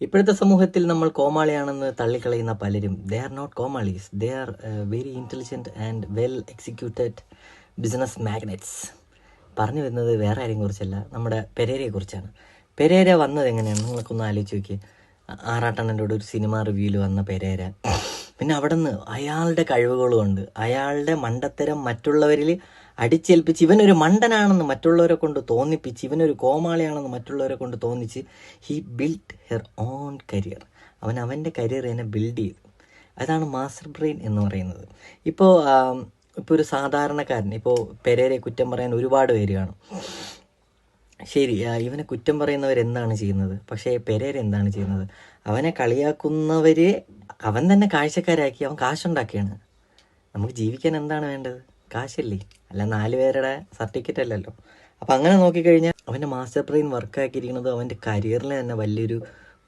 ഇപ്പോഴത്തെ സമൂഹത്തിൽ നമ്മൾ കോമാളിയാണെന്ന് തള്ളിക്കളയുന്ന പലരും. They are not komalis. They are very intelligent and well executed business magnates പറഞ്ഞു വരുന്നത് വേറെ ആരെയും കുറിച്ചല്ല നമ്മുടെ പെരേരയെ കുറിച്ചാണ്. പെരേര വന്നത് എങ്ങനെയാണ്? നിങ്ങൾക്കൊന്ന് ആലോചിച്ച് നോക്കി ആറാട്ടണ്ണന്റെ കൂടെ ഒരു സിനിമ റിവ്യൂവിൽ വന്ന പെരേര. പിന്നെ അവിടെ നിന്ന് അയാളുടെ കഴിവുകളുമുണ്ട് അയാളുടെ മണ്ടത്തരം മറ്റുള്ളവരിൽ അടിച്ചേൽപ്പിച്ച് ഇവനൊരു മണ്ടനാണെന്ന് മറ്റുള്ളവരെ കൊണ്ട് തോന്നിപ്പിച്ച് ഇവനൊരു കോമാളിയാണെന്ന് മറ്റുള്ളവരെ കൊണ്ട് തോന്നിച്ച് he build her own career അവൻ അവന്റെ കരിയർ തന്നെ ബിൽഡ് ചെയ്തു. അതാണ് മാസ്റ്റർ ബ്രെയിൻ എന്ന് പറയുന്നത്. ഇപ്പോൾ ഇപ്പോൾ ഒരു സാധാരണക്കാരൻ ഇപ്പോൾ പെരേരെ കുറ്റം പറയാൻ ഒരുപാട് പേര് കാണും. ശരി ഇവനെ കുറ്റം പറയുന്നവർ എന്താണ് ചെയ്യുന്നത്? പക്ഷേ പെരേര എന്താണ് ചെയ്യുന്നത്? അവനെ കളിയാക്കുന്നവരെ അവൻ തന്നെ കാഴ്ചക്കാരാക്കി അവൻ കാശുണ്ടാക്കിയാണ്. നമുക്ക് ജീവിക്കാൻ എന്താണ് വേണ്ടത്? കാശല്ലേ? അല്ല നാല് പേരുടെ സർട്ടിഫിക്കറ്റ് അല്ലല്ലോ. അപ്പം അങ്ങനെ നോക്കിക്കഴിഞ്ഞാൽ അവന്റെ മാസ്റ്റർ ബ്രെയിൻ വർക്കാക്കിയിരിക്കുന്നത് അവന്റെ കരിയറിൽ തന്നെ വലിയൊരു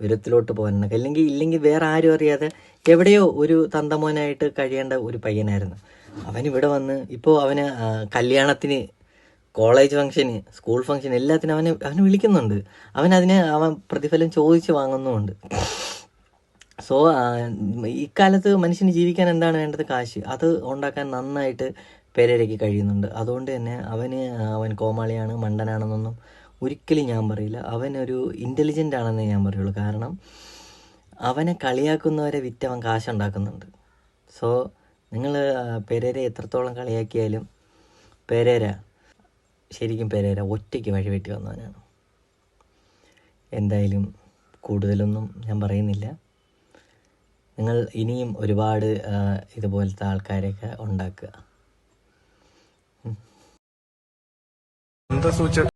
ഉയരത്തിലോട്ട് പോകാനാണ് അല്ലെങ്കിൽ ഇല്ലെങ്കിൽ വേറെ ആരും അറിയാതെ എവിടെയോ ഒരു തന്തമോനായിട്ട് കഴിയേണ്ട ഒരു പയ്യനായിരുന്നു. അവൻ ഇവിടെ വന്ന് ഇപ്പോൾ അവന് കല്യാണത്തിന് കോളേജ് ഫംഗ്ഷന് സ്കൂൾ ഫംഗ്ഷൻ എല്ലാത്തിനും അവനെ അവനെ വിളിക്കുന്നുണ്ട്. അവൻ അതിന് അവൻ പ്രതിഫലം ചോദിച്ച് വാങ്ങുന്നുമുണ്ട്. സോ ഇക്കാലത്ത് മനുഷ്യന് ജീവിക്കാൻ എന്താണ് വേണ്ടത്? കാശ്. അത് ഉണ്ടാക്കാൻ നന്നായിട്ട് പേരരയ്ക്ക് കഴിയുന്നുണ്ട്. അതുകൊണ്ട് തന്നെ അവന് അവൻ കോമാളിയാണ് മണ്ടനാണെന്നൊന്നും ഒരിക്കലും ഞാൻ പറയില്ല. അവനൊരു ഇന്റലിജന്റ് ആണെന്നേ ഞാൻ പറയുള്ളൂ. കാരണം അവനെ കളിയാക്കുന്നവരെ വിറ്റ് അവൻ കാശുണ്ടാക്കുന്നുണ്ട്. സോ നിങ്ങൾ പെരേര എത്രത്തോളം കളിയാക്കിയാലും പെരേര ശരിക്കും പെരേര ഒറ്റയ്ക്ക് വഴിവെട്ടി വന്നവനാണ്. എന്തായാലും കൂടുതലൊന്നും ഞാൻ പറയുന്നില്ല. നിങ്ങൾ ഇനിയും ഒരുപാട് ഇതുപോലത്തെ ആൾക്കാരെയൊക്കെ ഉണ്ടാക്കുക. എന്താ സൂചന